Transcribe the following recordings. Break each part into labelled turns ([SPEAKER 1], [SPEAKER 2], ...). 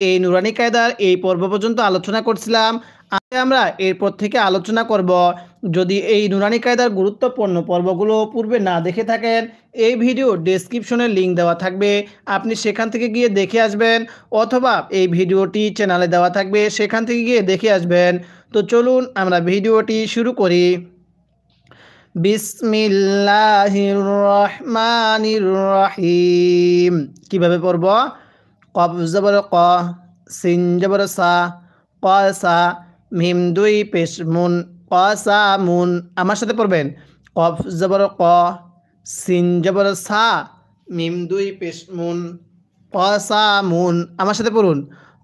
[SPEAKER 1] এই নুরানি কায়দার এই পর্ব পর্যন্ত আলোচনা করছিলাম। আজকে আমরা এরপর থেকে আলোচনা করব, যদি এই নুরানি কায়দার গুরুত্বপূর্ণ পর্বগুলো পূর্বে না দেখে থাকেন, এই ভিডিও ডেসক্রিপশনে লিঙ্ক দেওয়া থাকবে। আপনি সেখান থেকে গিয়ে দেখে আসবেন অথবা এই ভিডিওটি চ্যানেলে দেওয়া থাকবে, সেখান থেকে গিয়ে দেখে আসবেন। তো চলুন আমরা ভিডিওটি শুরু করি। বিসমিল্লাহির রহমানির রহিম। কীভাবে পড়ব? কব জবর ক সিন জবর সা, ক সা, মিম দুই পেশ মুন, ক সা মুন। আমার সাথে পড়বেন। কফ জবর ক সিন জবর সা, মিম দুই পেশ মুন, ক সা মুন। আমার সাথে পড়ুন।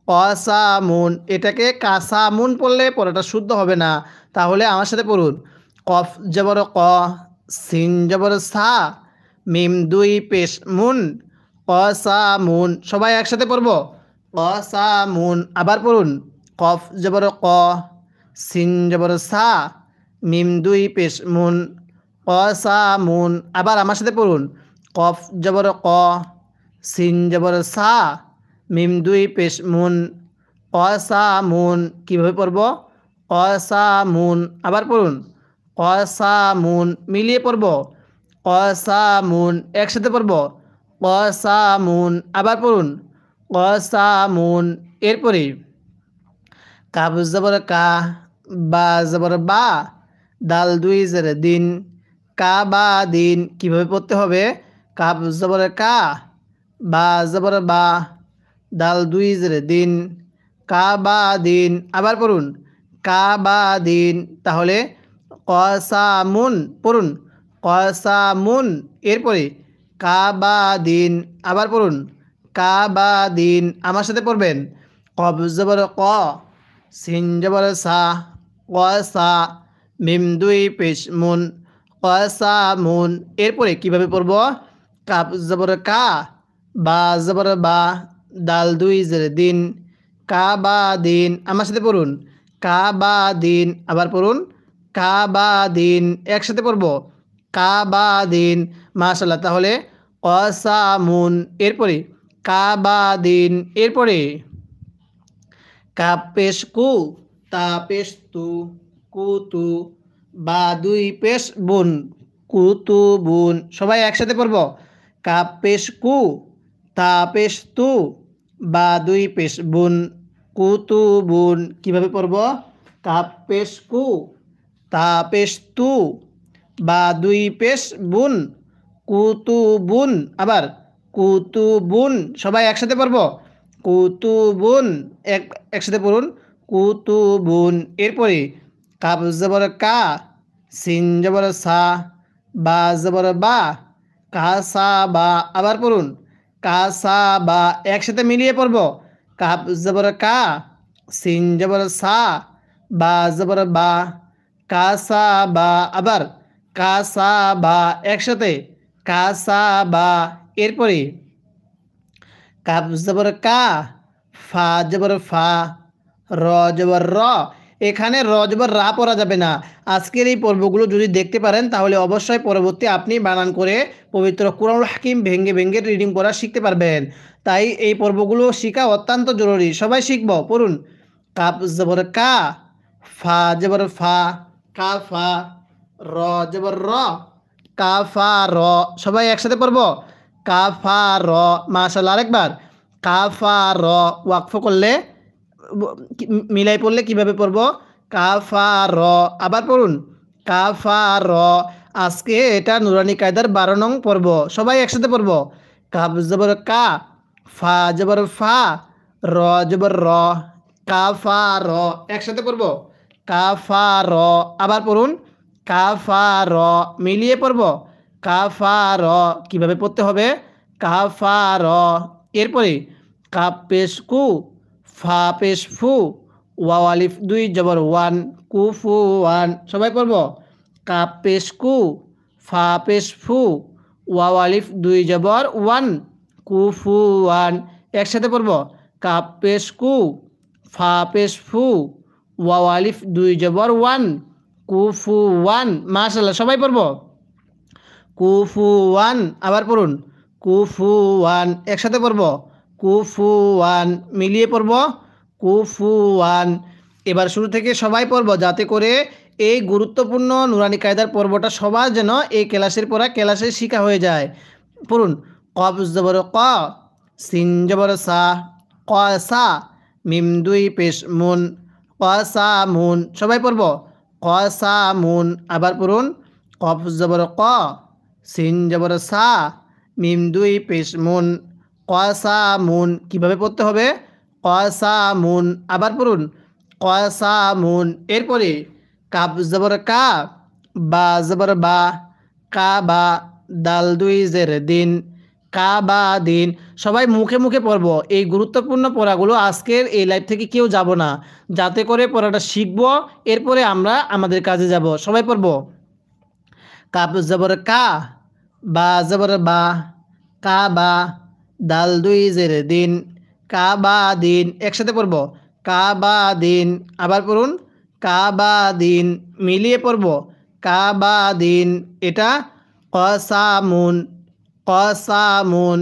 [SPEAKER 1] ক সা মুন, এটাকে কাসা মুন পড়লে পড়াটা শুদ্ধ হবে না। তাহলে আমার সাথে পড়ুন। কফ জবর ক সিন জবর সা, মিম দুই পেশ মুন ক সা মুন সবাই একসাথে পড়ব? ক সা মুন আবার পড়ুন। কফ জবর ক, সিন জবর সা, মিম দুই পেশ মুন। ক সা মুন আবার আমার সাথে পড়ুন। কফ জবর ক, সিন জবর সা, মিম দুই পেশ মুন। ক সা মুন কীভাবে পড়ব? ক সা মুন আবার পড়ুন। ক সা মুন মিলিয়ে পড়ব। ক সা মুন একসাথে পড়ব। ক সা মুন আবার পড়ুন ক সা মুন এরপরে কাব জবর কা, বা জবর বা, দাল দুই জের দিন, কা বা দিন, কীভাবে পড়তে হবে? কাব জবর কা, বা জবর বা, দাল দুই জের দিন, কা বা দিন, আবার পড়ুন, কা বা দিন, তাহলে কসামুন পড়ুন, কসামুন, এরপরে কা বা দিন আবার পড়ুন কা বা দিন আমার সাথে পড়বেন কব জবর ক, সিন জবর সা, ক সা, মিম দুই পেশ মুন, ক সা মুন। এরপরে কীভাবে পড়ব? কাপ জবর কা, বা জবর বা, দাল দুই জের দিন। কা বা দিন আমার সাথে পড়ুন কা বা দিন আবার পড়ুন কা বা দিন একসাথে পড়ব কা বা দিন মাশাল্লাহ তাহলে অসামুন। এরপরে কা বা দিন এরপরে কাপ পেশ কু তা পেশ তু কু তু বা দুই পেশ বুন কুতু বুন সবাই একসাথে পড়ব। কাপ পেশ কু তা পেশ তু বা দুই পেশ বুন কুতু বুন কীভাবে পড়ব? কাপ পেশ কু তা পেশ তু বা দুই পেশ বুন কুতু বুন আবার কুতু বুন সবাই একসাথে পড়ব? কুতু বুন এক, একসাথে পড়ুন কুতু বুন এরপরে কাপ জবর কা, সিন জবর সা, বা জবর বা, কা সা বা, আবার পড়ুন, কা সা বা, একসাথে মিলিয়ে পড়ব। কাপ জবর কা, সিন জবর সা, বা জবর বা কাসা বা, আবার কাসা বা, একসাথে কাসা বা। এরপরে কাপ জবর কা, ফা জবর ফা, র জবর র। এখানে র জবর রা পড়া যাবে না। আজকের এই পর্বগুলো যদি দেখতে পারেন, তাহলে অবশ্যই পরবর্তী আপনি বানান করে পবিত্র কুরআনুল হাকিম ভেঙ্গে ভেঙ্গে রিডিং পড়া শিখতে পারবেন। তাই এই পর্বগুলো শেখা অত্যন্ত জরুরি। সবাই শিখব, পড়ুন। কাপ জবর কা, ফা জবর ফা, কা ফা, র জবর র। কাফা র সবাই একসাথে পড়ব? কাফা র মাশাল আরেকবার। কাফা র ওয়াকফ করলে মিলাই পড়লে কীভাবে পড়ব? কাফা র আবার পড়ুন। কাফা র আজকে এটা নুরানি কায়দার বারো নং পর্ব। সবাই একসাথে পড়ব? কাব জবর কা, ফা জবর ফা, র জবর র। কাফা র একসাথে পড়ব? কাফা র আবার পড়ুন। কাফা র মিলিয়ে পড়ব? কাফা র কীভাবে পড়তে হবে? কাফা র এরপরে কাপ পেশ কু ফা পেশ ফু ওয়ালিফ দুই, জবর ওয়ান কু ফু ওয়ান, সবাই পড়ব? কাপ পেশ কু ফা পেশ ফু ওয়ালিফ দুই, জবর ওয়ান কু ফু ওয়ান, একসাথে পড়ব? কাপ পেশ কু ফা পেশ ফু ওয়ালিফ দুই, জবর ওয়ান কুফু ওয়ান মাশাল্লাহ সবাই পড়ব? কুফু ওয়ান আবার পড়ুন। কুফু ওয়ান একসাথে পড়ব? কুফুয়ান, মিলিয়ে পড়ব? কুফুয়ান। এবার শুরু থেকে সবাই পড়ব, যাতে করে এই গুরুত্বপূর্ণ নুরানি কায়দার পর্বটা সবার যেন এই ক্লাসের পড়া ক্লাসে শিখা হয়ে যায়। পড়ুন। কব ক, সিন জবর সা, ক সা, মিম দুই পেশ মুন, ক সা মুন। সবাই পড়ব? ক সা মুন আবার পড়ুন, কফ জবর ক, সিন জবর সা, মিম দুই পেশ মুন ক সা মুন কীভাবে পড়তে হবে? ক সা মুন আবার পড়ুন ক সা মুন এরপরে কাপ জবর কা, বা জবর বা, কা বা, দাল দুই জের দিন কা বা দিন সবাই মুখে মুখে পড়ব। এই গুরুত্বপূর্ণ পড়াগুলো আজকের এই লাইভ থেকে কেউ যাব না। যাতে করে পড়াটা শিখব, এরপরে আমরা আমাদের কাজে যাব। সবাই পড়ব? কাব জবর কা, বা জবর বা কা বা দাল দুই জের দিন কা বা দিন একসাথে পড়ব? কা বা দিন আবার পড়ুন কা বা দিন মিলিয়ে পড়ব? কা বা দিন এটা কসামুন কসামুন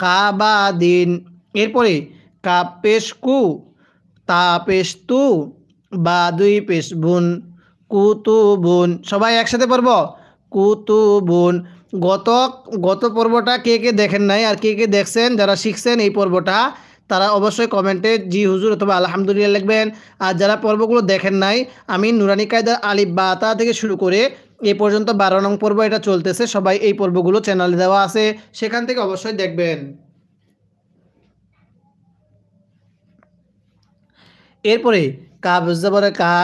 [SPEAKER 1] কা বা দিন এরপরে কা পেশ কু তা তু বা দুই পেশ বুন কুতু বুন সবাই একসাথে পড়ব? কুতু বুন গত গত পর্বটা কে কে দেখেন নাই আর কে কে দেখছেন, যারা শিখছেন এই পর্বটা, তারা অবশ্যই কমেন্টে জি হুজুর অথবা আলহামদুলিল্লাহ লিখবেন। আর যারা পর্বগুলো দেখেন নাই, আমি নুরানি কায়দার আলিফ বা তা থেকে শুরু করে এই পর্যন্ত বারো নং পর্ব এটা চলতেছে, সবাই এই পর্বগুলো চ্যানেলে দেওয়া আছে, সেখান থেকে অবশ্যই দেখবেন। এরপরে, কাব জবর কা,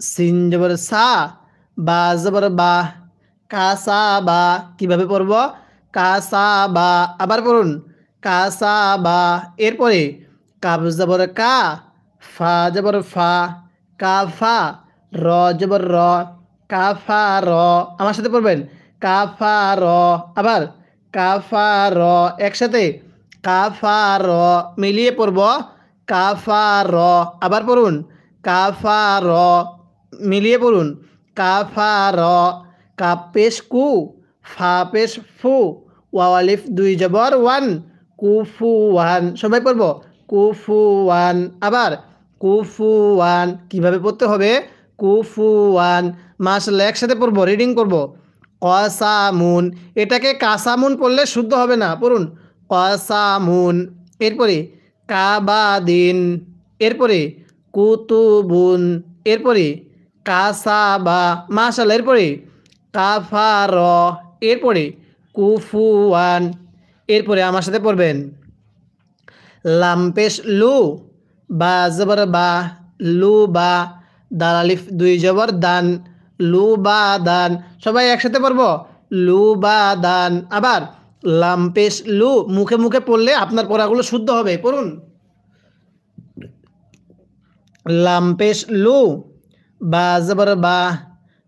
[SPEAKER 1] সিন জবর সা, বা জবর বা, কা সা বা, কীভাবে পড়ব? কা সা বা, আবার পড়ুন। কা সা বা, এরপরে, কাব জবর কা, ফা জবর ফা, কা ফা, র জবর র কা ফা র আমার সাথে পড়বেন? কা ফা র আবার কা ফা র একসাথে কা ফা র মিলিয়ে পড়ব। কা ফা র আবার পড়ুন। কা ফা র মিলিয়ে পড়ুন। কা ফা র কাপেশ কু ফা পেশ ফু ওয়ালিফ দুই জবর ওয়ান, কুফু ওয়ান। সবাই পড়ব? কুফু ওয়ান। আবার কুফু ওয়ান। কীভাবে পড়তে হবে? কুফু ওয়ান মাসাল্লাহ একসাথে পড়ব রিডিং করব। কসামুন, এটাকে কাসামুন পড়লে শুদ্ধ হবে না, পড়ুন। কসামুন, এরপরে কাবাদিন, এরপরে কুতুবুন, এরপরে কাসাবা মাসাল্লাহ এরপরে কাফার, এরপরে কুফুয়ান, এরপরে আমার সাথে পড়বেন। লাম্পেশ, লু, বা, জবর, বা, লু, বা দালালিফ দুই জবর, দান লু বা দান। সবাই একসাথে পড়ব? লু বা দান। আবার লাম্পেশ লু, মুখে মুখে পড়লে আপনার পড়াগুলো শুদ্ধ হবে, পড়ুন। লাম্পেশ লু, বা জবর, বা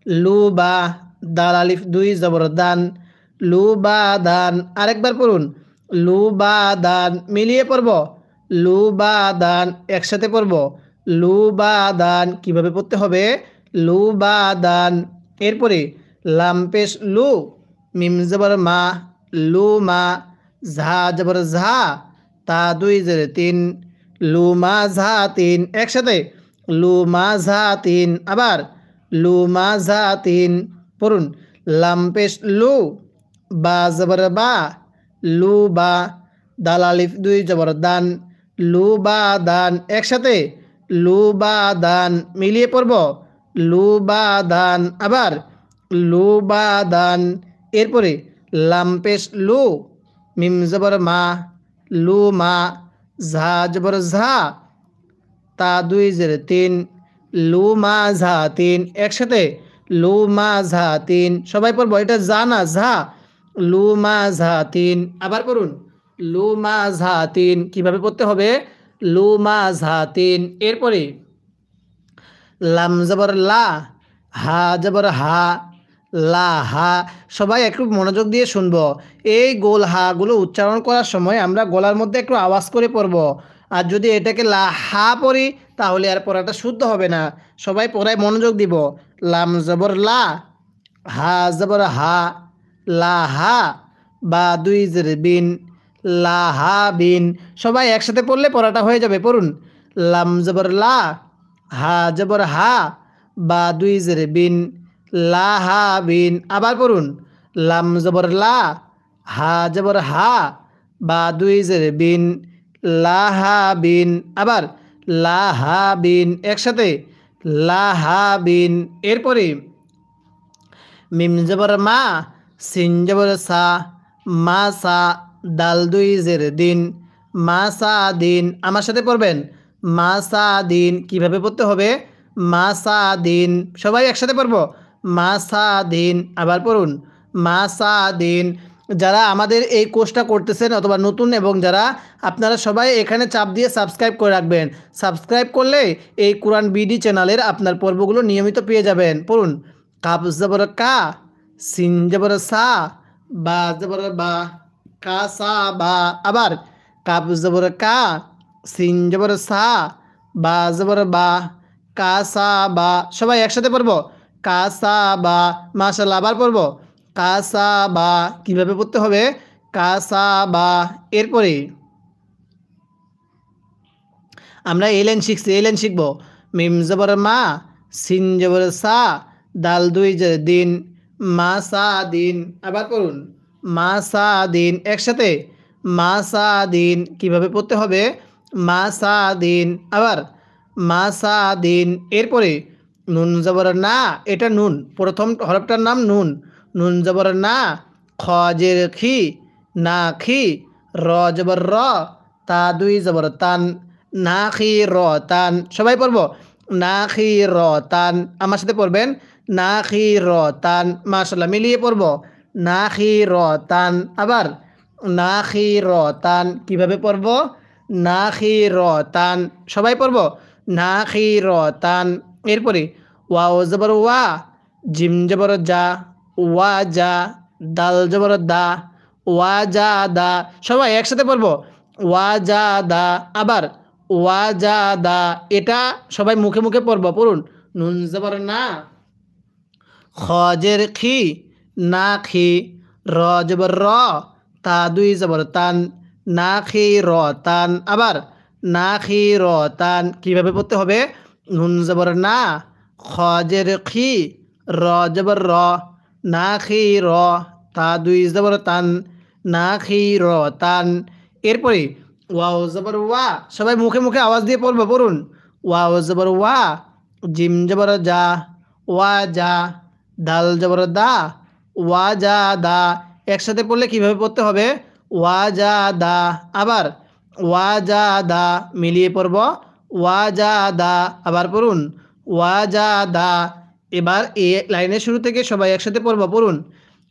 [SPEAKER 1] লু বা দালালিফ দুই জবর, দান লু বা দান। আরেকবার পড়ুন। লু বা দান। মিলিয়ে পড়ব? লু বা দান। একসাথে পড়ব? লু বা দান কীভাবে পড়তে হবে? লু বা দান এরপরে লাম্পেশ লু, মিম জবর মা, লু মা, ঝা জবর ঝা, তা দুই জের তিন, লু মা ঝা তিন, একসাথে লু মা ঝা তিন, আবার লু মা ঝা তিন পড়ুন। লাম্পেশ লু, বা জবর বা, লু বা, দালালিফ দুই জবর দান, লু বা দান, একসাথে লু বা দান মিলিয়ে পড়ব। লু বা দান আবার লু বা দান এরপরে লাম্পেশ লু, মিম জবর মা, লু মা, ঝা জবর ঝা, তা দুই জের তিন, লু মা ঝা তিন, একসাথে লু মা ঝা তিন, সবাই পড়ব। এটা যা না, ঝা। লু মা ঝা তিন, আবার পড়ুন। লু মা ঝা তিন, কীভাবে পড়তে হবে? লু মা ঝা তিন এরপরে লাম জবর লা, হা জবর হা, লা হা, সবাই একটু মনোযোগ দিয়ে শুনব। এই গোল হাগুলো উচ্চারণ করার সময় আমরা গলার মধ্যে একটু আওয়াজ করে পড়ব। আর যদি এটাকে লা হা পড়ি, তাহলে আর পড়াটা শুদ্ধ হবে না। সবাই পড়ায় মনোযোগ দিব। লাম জবর লা, হা জবর হা, লা হা, বা দুই জের বিন লাহাবিন। সবাই একসাথে পড়লে পড়াটা হয়ে যাবে, পড়ুন। লাম জবর লা, হা জবর হা, বা দুই জেরে বিন, লাহাবিন। আবার পড়ুন। লাম জবর লা, হা জবর হা, বা দুই জেরে বিন, লাহাবিন। আবার লাহাবিন একসাথে, লাহাবিন। এরপরে মিম জবর মা, সিন জবর সা, মা সা দাল দুই জের দিন। মা সা দিন। আমার সাথে পড়বেন? মা সা দিন। কীভাবে পড়তে হবে? মা সা দিন। সবাই একসাথে পড়ব? মা সা দিন। আবার পড়ুন। মা সা দিন। যারা আমাদের এই কোর্সটা করতেছেন অথবা নতুন এবং যারা আপনারা সবাই এখানে চাপ দিয়ে সাবস্ক্রাইব করে রাখবেন। সাবস্ক্রাইব করলে এই কোরআন বিডি চ্যানেলের আপনার পর্বগুলো নিয়মিত পেয়ে যাবেন। পড়ুন। কাপ জবর কা, সিন জবর সা, বা জবর বা। কা, সা, বা, আবার কাপ জবর কা, সিন জবর সা, বা জবর বা, কা, সা, বা, সবাই একসাথে পড়ব। কা, সা, বা মাশাল্লাহ আবার পড়ব। কাসা বা, কীভাবে পড়তে হবে? কাসা বা, এরপরে আমরা এই লাইন শিখছি, এই লাইন শিখব। মিম জবর মা, সিন জবর সা, দাল দুই দিন, মা সা দিন, আবার করুন মা সা দিন একসাথে। মা সা দিন কীভাবে পড়তে হবে? মা সা দিন আবার মা সা দিন এরপরে নুন জবর না, এটা নুন। প্রথম হরফটার নাম নুন। নুন জবর না, খ খি, না খি, র জবর র, তা দুই জবর তান। না খি র তান। সবাই পড়ব? না খি র তান। আমার সাথে পড়বেন? না খি র তান। মাশাল্লাহ মিলিয়ে পড়ব। না খি র তান আবার না খি র তান কীভাবে পড়ব? না খি র তান সবাই পড়ব? না খি র তান এরপরে ওয়াও জবর ওয়া, জিম জবর যা ওয়া যা দাল জবর দা, ওয়া যা দা। সবাই একসাথে পড়ব? ওয়া যা দা। আবার ওয়া যা দা। এটা সবাই মুখে মুখে পড়ব। পড়ুন। নুন জবর না। খজের খি না খি র জবর র, তা দুই জবর তান না খি র, তান। আবার না খি র, তান কীভাবে পড়তে হবে? নুন জবর না খজের খি, র জবর র না খি র, তা দুই জবর তান না খি র, তান। এরপরে ওয়াও জবর ওয়া, সবাই মুখে মুখে আওয়াজ দিয়ে পড়ব, পড়ুন। ওয়াও জবর ওয়া, জিম জবর যা, ওয়া যা, দাল জবর দা ওয়া যা দা একসাথে পড়লে কীভাবে পড়তে হবে? ওয়া যা দা আবার ওয়া যা দা মিলিয়ে পড়ব। ওয়া যা দা আবার পড়ুন। ওয়া যা দা এবার এ লাইনের শুরু থেকে সবাই একসাথে পড়ব, পড়ুন।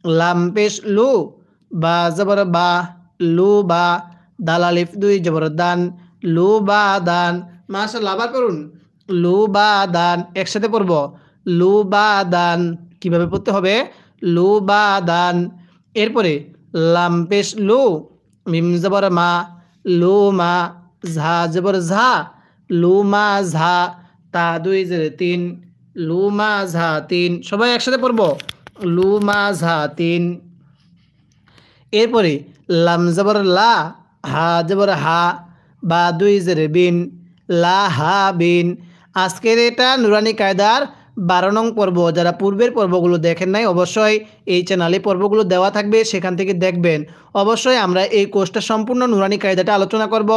[SPEAKER 1] লাম পেশ লু, বা জবর বা, লু বা দালালিফ দুই, জবর দান, লু বা দান। মাশাল্লাহ আবার পড়ুন। লু বা দান, একসাথে পড়ব। লু বা দান, কীভাবে পড়তে হবে? লু বা দান। এরপরে, লাম পেশ লু, মিম জবর মা, লু মা, ঝা জবর ঝা, লু মা ঝা, তা দুই জেরে তিন, লু মা ঝা তিন, সবাই একসাথে পড়ব। লু মা ঝা তিন। এরপরে, লাম জবর লা, হা জবর হা, বা দুই জেরে বিন, লা হা বিন। আজকের এটা নুরানি কায়দার বারো নং পর্ব, যারা পূর্বের পর্বগুলো দেখেন নাই, অবশ্যই এই চ্যানেলে পর্বগুলো দেওয়া থাকবে, সেখান থেকে দেখবেন। অবশ্যই আমরা এই কোর্সটা সম্পূর্ণ নুরানি কায়দাটা আলোচনা করব।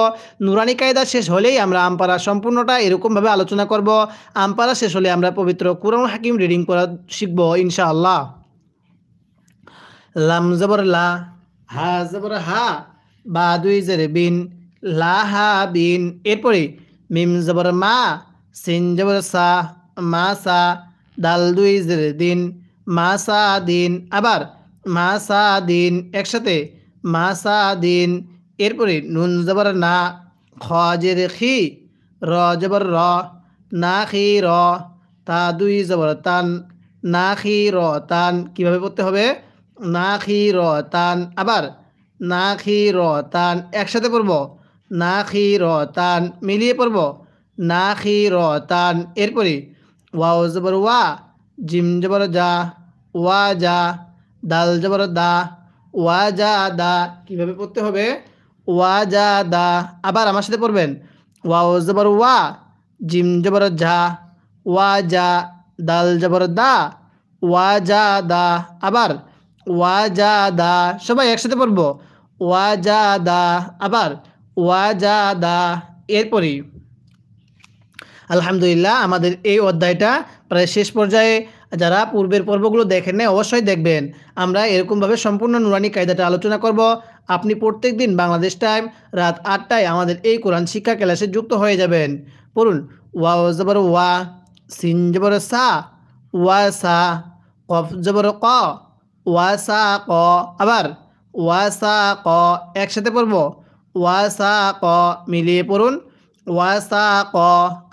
[SPEAKER 1] নুরানি কায়দা শেষ হলেই আমরা আমপারা সম্পূর্ণটা এরকমভাবে আলোচনা করব। আমপারা শেষ হলে আমরা পবিত্র কুরআন হাকিম রিডিং করা শিখব, ইনশাআল্লাহ। লাম জবর লা, হা জবর হা, বা দুই জেরে বিন, লা হা বিন, এরপরে মিম জবর মা, সিন জবর সা মাসা দাল দুই দিন, মাসা দিন, আবার মাসা দিন একসাথে, মাসা দিন, এরপরে নুন জবর না খজের খি, র জবর র, না খি র, তা দুই জবর তান, না খি র তান, কীভাবে পড়তে হবে? না খি র তান, আবার না খি র তান একসাথে পড়ব, না খি র তান মিলিয়ে পড়ব, না খি র তান, এরপরে ওয়াও জবর ওয়া, জিম জবর যা ওয়া যা দাল জবর দা, ওয়া যা দা, কীভাবে পড়তে হবে? ওয়া যা দা, আবার আমার সাথে পড়বেন। ওয়া ওয়াও জবর ওয়া, জিম জবর ঝা, ওয়া যা দাল জবর দা, ওয়া যা দা, আবার ওয়া যা দা, সবাই একসাথে পড়ব। ওয়া যা দা, আবার ওয়া যা দা, এরপরই। আলহামদুলিল্লাহ, আমাদের এই অধ্যায়টা প্রায় শেষ পর্যায়ে যারা পূর্বের পর্বগুলো দেখেন না অবশ্যই দেখবেন। আমরা এরকমভাবে সম্পূর্ণ নুরানি কায়দাটা আলোচনা করব। আপনি প্রত্যেক দিন বাংলাদেশ টাইম রাত আটটায় আমাদের এই কোরআন শিক্ষা ক্লাসে যুক্ত হয়ে যাবেন। পড়ুন, ওয়া জবর ওয়া, সিন জবর সা, ওয়া সা, কফ জবর ক, ওয়া সা ক, আবার ওয়া সা ক একসাথে পড়ব। ওয়া সা ক মিলিয়ে পড়ুন ওয়া সা ক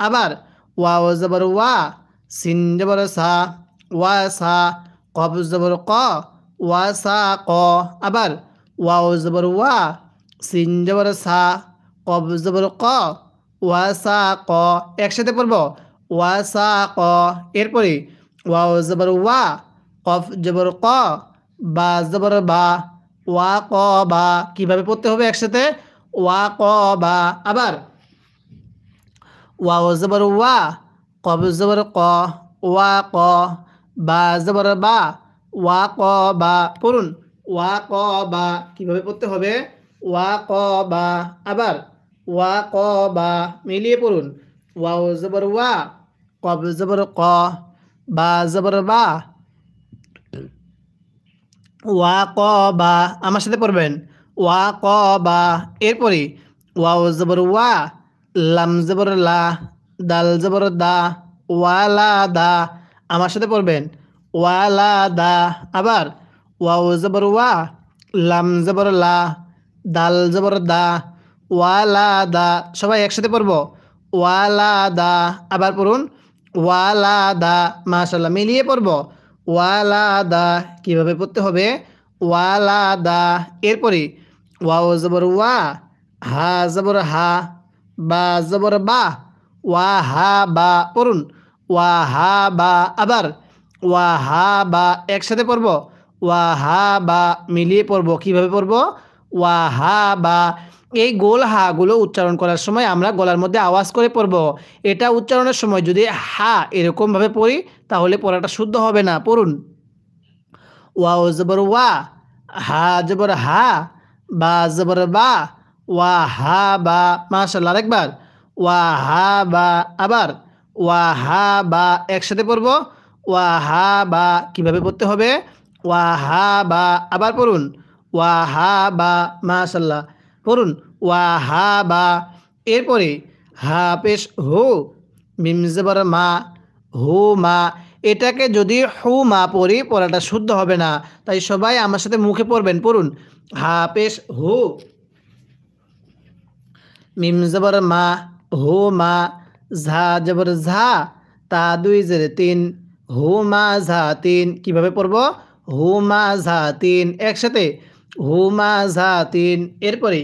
[SPEAKER 1] আবার ওয়া জবর ওয়া, সিন জবর সা ওয়া সা কফ জবর ক ওয়া সা ক আবার ওয়াও জবর ওয়া, সিন জবর সা কব জবর ক ওয়া সা ক একসাথে পড়ব ওয়া সা ক এরপরে ওয়াও জবর ওয়া, কফ জবর ক, বা জবর বা, ওয়া ক বা, কীভাবে পড়তে হবে একসাথে? ওয়া ক বা, আবার ওয়াও জবর ওয়া কব জবর ক ওয়া ক বা জবর বা ওয়া ক বা পড়ুন। ওয়া ক বা কীভাবে পড়তে হবে? ওয়া ক বা আবার। ওয়া ক বা মিলিয়ে পড়ুন। ওয়াও জবর ওয়া কব জবর ক বা জবর বা ওয়া ক বা আমার সাথে পড়বেন। ওয়া ক বা এরপরে ওয়াও জবর ওয়া লাম জবর লা, দাল জবর দা ওয়ালা দা। আমার সাথে পড়বেন। ওয়ালা দা। আবার ওয়াও জবর ওয়া, লাম জবর লা, দাল জবর দা ওয়ালা দা। সবাই একসাথে পড়ব। ওয়ালা দা। আবার পড়ুন। ওয়ালা দা। মাশাল্লাহ মিলিয়ে পড়ব। ওয়ালা দা। কীভাবে পড়তে হবে? ওয়ালা দা। এরপরে ওয়াও জবর ওয়া, হা জবর হা বা জবর বা ওয়া হা বা পড়ুন। ওয়া হা বা আবার ওয়া হা বা একসাথে পড়ব। ওয়া হা বা মিলিয়ে পড়ব। কীভাবে পড়ব? ওয়া হা বা এই গোল হাগুলো উচ্চারণ করার সময় আমরা গলার মধ্যে আওয়াজ করে পড়ব। এটা উচ্চারণের সময় যদি হা এরকমভাবে পড়ি, তাহলে পড়াটা শুদ্ধ হবে না। পড়ুন। ওয়া জবর ওয়া, হা জবর হা, বা জবর বা ওয়া হা বা মাশাল্লাহ আরেকবার। ওয়া হা বা আবার। ওয়া হা বা একসাথে পড়ব। ওয়া হা বা কীভাবে পড়তে হবে? ওয়া হা বা আবার পড়ুন। ওয়া হা বা মাশাল্লাহ পড়ুন। ওয়া হা বা এরপরে হা পেশ হো মিমজবর মা, হু মা, এটাকে যদি হু মা পড়ি, পড়াটা শুদ্ধ হবে না। তাই সবাই আমার সাথে মুখে পড়বেন, পড়ুন। হা পেশ হু মিম জবর মা, হো মা, ঝা জবর ঝা, তা দুই জের তিন, হো মা ঝা তিন, কীভাবে পড়ব? হো মা ঝা তিন, একসাথে, হো মা ঝা তিন, এরপরে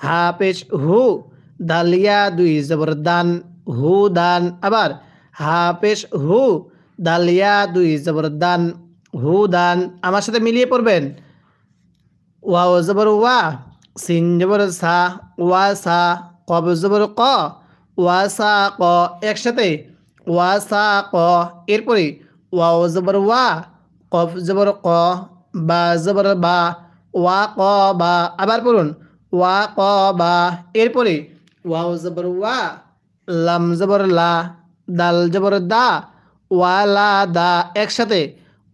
[SPEAKER 1] হা পেশ হু দালিয়া দুই জবর দান, হু দান, আবার হা পেশ হু দালিয়া দুই জবর দান, হু দান, আমার সাথে মিলিয়ে পড়বেন। ওয়া জবর ওয়া, সিন জবর সা ওয়া সা কব জবর ক ওয়া সা ক একসাথে। ওয়া সা ক এরপরে ওয়া জবর ওয়া কফ জবর ক বা জবর বা ওয়া ক বা আবার পড়ুন। ওয়া ক বা এরপরে ওয়াও জবর ওয়া লাম জবর লা দাল জবর দা, ওয়ালা দা একসাথে।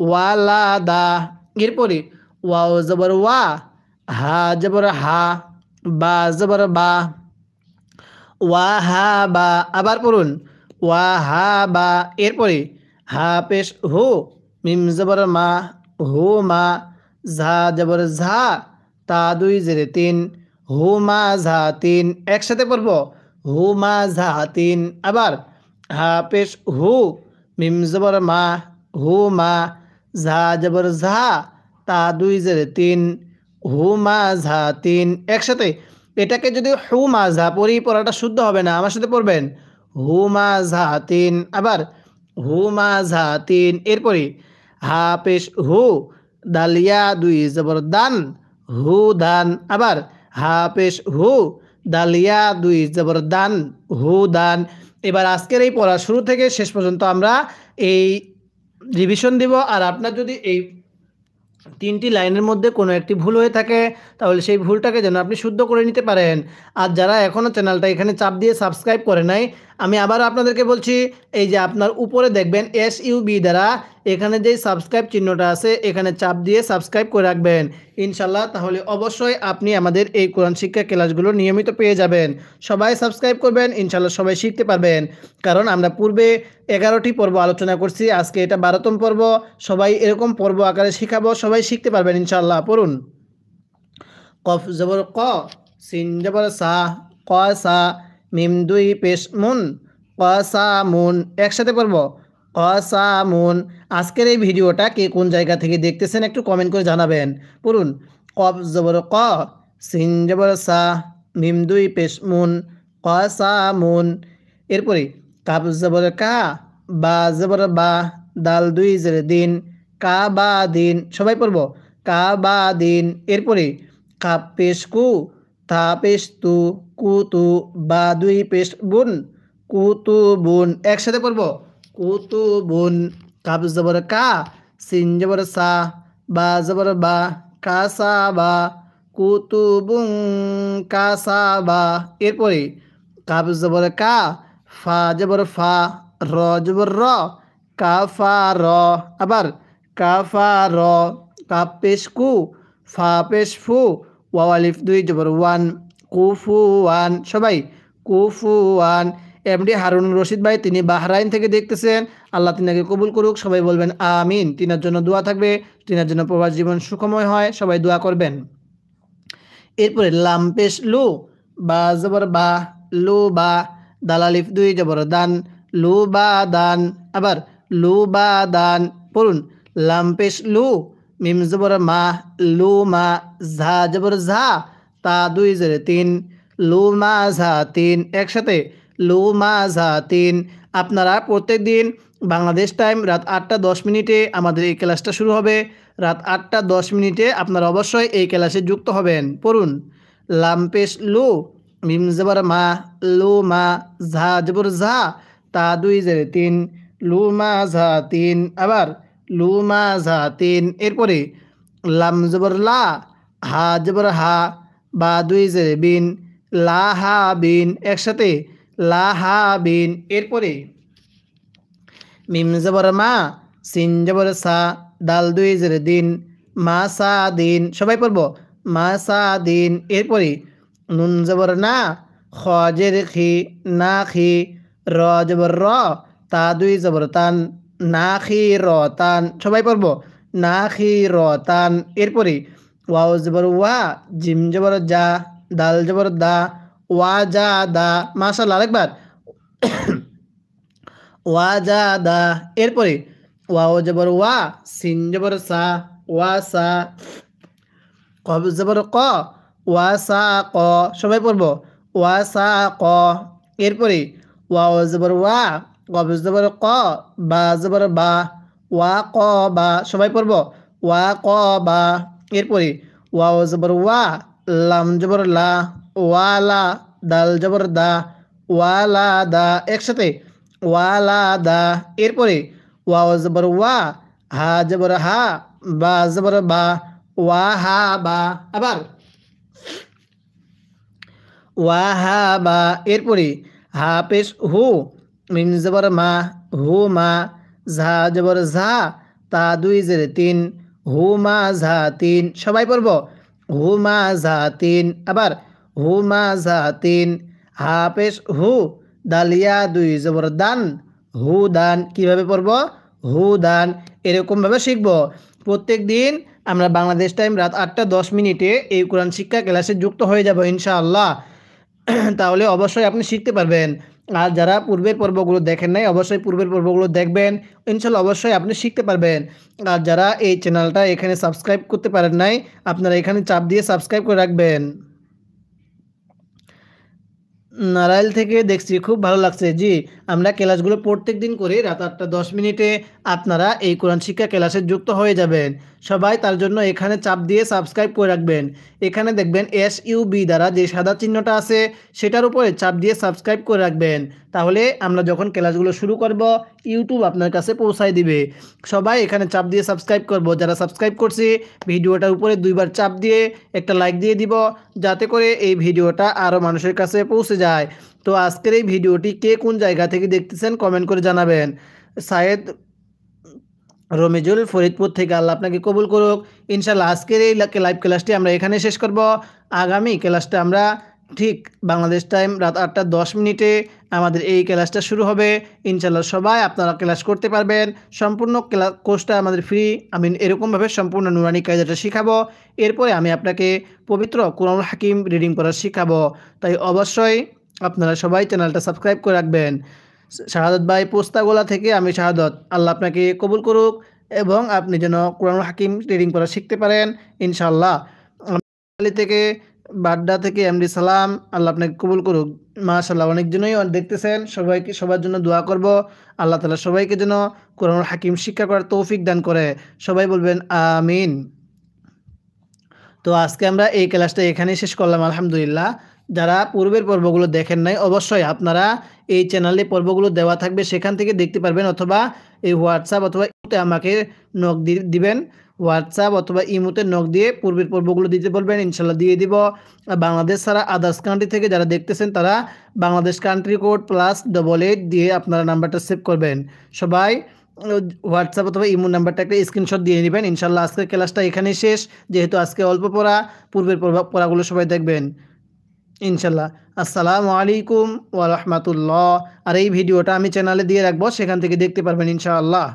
[SPEAKER 1] ওয়ালা দা এরপরে ওয়াও জবর ওয়া হা জবর হা বা জবর বা ওয়া হা বা আবার পড়ুন। ওয়া হা বা এরপরে হা পেশ হু, মিম জবর মা, হু মা, ঝা জবর ঝা, তা দুই জেরে তিন, হু মা ঝা তিন, একসাথে পড়ব। হু মা ঝা তিন, আবার হা পেশ হু, মিম জবর মা, হু মা, ঝা জবর ঝা, তা দুই জেরে তিন, হু মা ঝা তিন, একসাথে এটাকে যদি হু মা ঝা পড়ি, পড়াটা শুদ্ধ হবে না, আমার সাথে পড়বেন? হু মা ঝা তিন আবার হু মা ঝা তিন এরপরে হা পেশ হু দালিয়া দুই জবর দান, হু দান। আবার, হা পেশ হু দালিয়া দুই জবর দান, হু দান। এবার আজকের এই পড়া শুরু থেকে শেষ পর্যন্ত আমরা এই রিভিশন দিব, আর আপনার যদি এই তিনটি লাইনের মধ্যে কোনো একটি ভুল হয়ে থাকে, তাহলে সেই ভুলটাকে যেন আপনি শুদ্ধ করে নিতে পারেন। আর যারা এখনও চ্যানেলটা এখানে চাপ দিয়ে সাবস্ক্রাইব করে নাই আমি আবার আপনাদেরকে বলছি, এই যে আপনার উপরে দেখবেন এস ইউবি দ্বারা এখানে যেই সাবস্ক্রাইব চিহ্নটা আছে, এখানে চাপ দিয়ে সাবস্ক্রাইব করে রাখবেন। ইনশাল্লাহ তাহলে অবশ্যই আপনি আমাদের এই কোরআন শিক্ষা ক্লাসগুলো নিয়মিত পেয়ে যাবেন। সবাই সাবস্ক্রাইব করবেন, ইনশাল্লাহ সবাই শিখতে পারবেন। কারণ আমরা পূর্বে এগারোটি পর্ব আলোচনা করছি, আজকে এটা বারোতম পর্ব, সবাই এরকম পর্ব আকারে শিখাবো, সবাই শিখতে পারবেন ইনশাল্লাহ। পড়ুন। কফ জবর ক, সিন জবর সা, ক সা মিম দুই পেশ মুন। ক সা মুন একসাথে পড়ব। ক সা মুন আজকের এই ভিডিওটা কে কোন জায়গা থেকে দেখতেছেন একটু কমেন্ট করে জানাবেন। পড়ুন। কফ জবর ক, সিন জবর সা, মিম দুই পেশ মুন। ক সা মুন এরপরে কাব জবর কা, বা জবর বা, দাল দুই জের দিন, কা বা দিন, সবাই পড়ব। কা বা দিন। এরপরে কাপ পেশ কু থা পেশ তু বা দুই পেশ বুন। কুতু বুন, একসাথে পড়ব। কুতু বুন, কাপ জবর কা, সিন জবর সা, বা জবর বা, কা সা বা। কু তু বুং, এরপরে কাপ জবর কা, ফা জবর ফা, র জবর র, কা ফা র, আবার কা ফা র, কাপ পেশ কু, ফা পেশ ফু ওয়ালিফ দুই জবর ওয়ান, কুফু ওয়ান, সবাই কুফু ওয়ান। এমডি হারুন রশিদ ভাই, তিনি বাহরাইন থেকে দেখতেছেন। আল্লাহ তিনাকে কবুল করুক, সবাই বলবেন আমিন। তিনার জন্য দোয়া থাকবে, তিনার জন্য প্রবাস জীবন সুখময় হয়, সবাই দোয়া করবেন। এরপরে লাম্পেশ লু, বা জবর বা, লু বা দালালিফ দুই জবর দান, লু বা দান। আবার লু বা দান, পড়ুন, লাম্পেশ লু মিম জবর মা, লু মা, ঝা জবর ঝা, তা দুই জেরে তিন, লু মা ঝা তিন, একসাথে, লু মা ঝা তিন। আপনারা প্রত্যেক দিন বাংলাদেশ টাইম রাত আটটা দশ মিনিটে আমাদের এই ক্লাসটা শুরু হবে। রাত আটটা দশ মিনিটে আপনারা অবশ্যই এই ক্লাসে যুক্ত হবেন। পড়ুন। লাম্পেশ লু, মিম জবর মা, লু মা, ঝা জবর ঝা, তা দুই জেরে তিন, লু মা ঝা তিন। আবার লু মা ঝা তিন এরপরে লাম জবর লা, হা জবর হা, বা দুই জেরে বিন, লা হা বিন, একসাথে লা হা বিন। এরপরে মিম জবর মা, সিন জবর সা, দাল দুই জেরে দিন, মা সা দিন। সবাই পড়ব, মা সা দিন। এরপরে নুন জবর না, খ জের খি, না খি, র জবর র, তা দুই জবর তান। না খি র তান সবাই পড়ব? না খি র তান এরপরে, ওয়াও জবর ওয়া, জিম জবর যা দাল জবর দা, ওয়া যা দা মাশাল্লাহ আরেকবার। ওয়া যা দা। এরপরে, ওয়াও জবর ওয়া, সিন জবর সা, ওয়া সা কব জবর ক, ওয়া সা ক। সবাই পড়ব? ওয়া সা ক। এরপরে, ওয়াও জবর ওয়া কব জবর ক, বা জবর বা, ওয়া ক, বা, সবাই পড়ব? ওয়া ক, বা, এরপরে ওয়া ওয়াও জবর ওয়া, লাম জবর লা ওয়ালা দাল জবর দা ওয়ালা দা, একসাথে ওয়ালা দা, এরপরে ওয়া ওয়াও জবর ওয়া, হা জবর হা, বা জবর বা, ওয়া হা বা, আবার ওয়া হা বা, এরপরে হা পেশ হু মিম জবর মা, হু মা, ঝা জবর ঝা, তা দুই জেরে তিন, হু মা ঝা তিন, সবাই পড়ব। হু মা ঝা তিন, আবার হু মা ঝা তিন, হা পেশ হু, দালিয়া দুই জবর দান, হু দান, কীভাবে পড়ব? হু দান, এরকমভাবে শিখব। প্রত্যেক দিন আমরা বাংলাদেশ টাইম রাত আটটা দশ মিনিটে এই কোরআন শিক্ষা ক্লাসে যুক্ত হয়ে যাব ইনশাআল্লাহ। তাহলে অবশ্যই আপনি শিখতে পারবেন। আর যারা পূর্বের পর্বগুলো দেখেন নাই, অবশ্যই পূর্বের পর্বগুলো দেখবেন। ইনশাল্লাহ অবশ্যই আপনি শিখতে পারবেন। আর যারা এই চ্যানেলটা এখানে সাবস্ক্রাইব করতে পারেন নাই, আপনারা এখানে চাপ দিয়ে সাবস্ক্রাইব করে রাখবেন। নারাইল থেকে দেখছি, খুব ভালো লাগছে। জি, আমরা ক্লাসগুলো প্রত্যেক দিন করে, রাত আটটা দশ মিনিটে আপনারা এই কোরআন শিক্ষা ক্লাসে যুক্ত হয়ে যাবেন। সবাই তার জন্য এখানে চাপ দিয়ে সাবস্ক্রাইব করে রাখবেন। এখানে দেখবেন এস ইউ বি দ্বারা যে সাদা চিহ্নটা আছে, সেটার উপরে চাপ দিয়ে সাবস্ক্রাইব করে রাখবেন। তাহলে আমরা যখন ক্লাসগুলো শুরু করব ইউটিউব আপনার কাছে পৌঁছায় দিবে। সবাই এখানে চাপ দিয়ে সাবস্ক্রাইব করব। যারা সাবস্ক্রাইব করছি, ভিডিওটার উপরে দুইবার চাপ দিয়ে একটা লাইক দিয়ে দিব, যাতে করে এই ভিডিওটা আরও মানুষের কাছে পৌঁছে যায়। তো আজকের এই ভিডিওটি কে কোন জায়গা থেকে দেখতেছেন কমেন্ট করে জানাবেন। সায়েদ রমিজুল ফরিদপুর থেকে আল্লাহ আপনাকে কবুল করুক। ইনশাল্লাহ আজকের এই লাইভ ক্লাসটি আমরা এখানে শেষ করব। আগামী ক্লাসটা আমরা ঠিক বাংলাদেশ টাইম রাত আটটা দশ মিনিটে আমাদের এই ক্লাসটা শুরু হবে। ইনশাল্লাহ সবাই আপনারা ক্লাস করতে পারবেন। সম্পূর্ণ ক্লাস কোর্সটা আমাদের ফ্রি আমি এরকমভাবে সম্পূর্ণ নুরানি কায়দাটা শেখাবো। এরপরে আমি আপনাকে পবিত্র কোরআন হাকিম রিডিং করা শেখাবো। তাই অবশ্যই আপনারা সবাই চ্যানেলটা সাবস্ক্রাইব করে রাখবেন। শাহাদত ভাই পোস্তাগোলা থেকে আমি শাহাদত। আল্লাহ আপনাকে কবুল করুক এবং আপনি যেন কোরআন হাকিম রিডিং করা শিখতে পারেন ইনশাল্লাহ থেকে, বাড্ডা থেকে এমডি সালাম, আল্লাহ আপনাকে কবুল করুক। মাশাল্লাহ অনেকজনই দেখতেছেন, সবাইকে, সবার জন্য দোয়া করব। আল্লাহ তালা সবাইকে যেন কোরআন হাকিম শিক্ষা করার তৌফিক দান করে। সবাই বলবেন, আমিন। তো আজকে আমরা এই ক্লাসটা এখানেই শেষ করলাম, আলহামদুলিল্লাহ। যারা পূর্বের পর্বগুলো দেখেন নাই, অবশ্যই আপনারা এই চ্যানেলে পর্বগুলো দেওয়া থাকবে। সেখান থেকে দেখতে পারবেন অথবা এই হোয়াটসঅ্যাপ অথবা ইমুতে আমাকে নখ দিবেন। হোয়াটসঅ্যাপ অথবা ইমুতে নখ দিয়ে পূর্বের পর্বগুলো দিতে বলবেন ইনশাল্লাহ দিয়ে দিব। বাংলাদেশ ছাড়া আদার্স কান্ট্রি থেকে যারা দেখতেছেন, তারা Bangladesh country code plus double eight দিয়ে আপনারা নাম্বারটা সেভ করবেন। সবাই হোয়াটসঅ্যাপ অথবা ইমো নাম্বারটা একটা স্ক্রিনশট দিয়ে নেবেন। ইনশাল্লাহ আজকের ক্লাসটা এখানেই শেষ। যেহেতু আজকে অল্প পড়া, পূর্বের পড়াগুলো সবাই দেখবেন। ইনশাল্লাহ আসসালামু আলাইকুম ওয়া রাহমাতুল্লাহ। আর এই ভিডিওটা আমি চ্যানেলে দিয়ে রাখব, সেখান থেকে দেখতে পারবেন ইনশাআল্লাহ।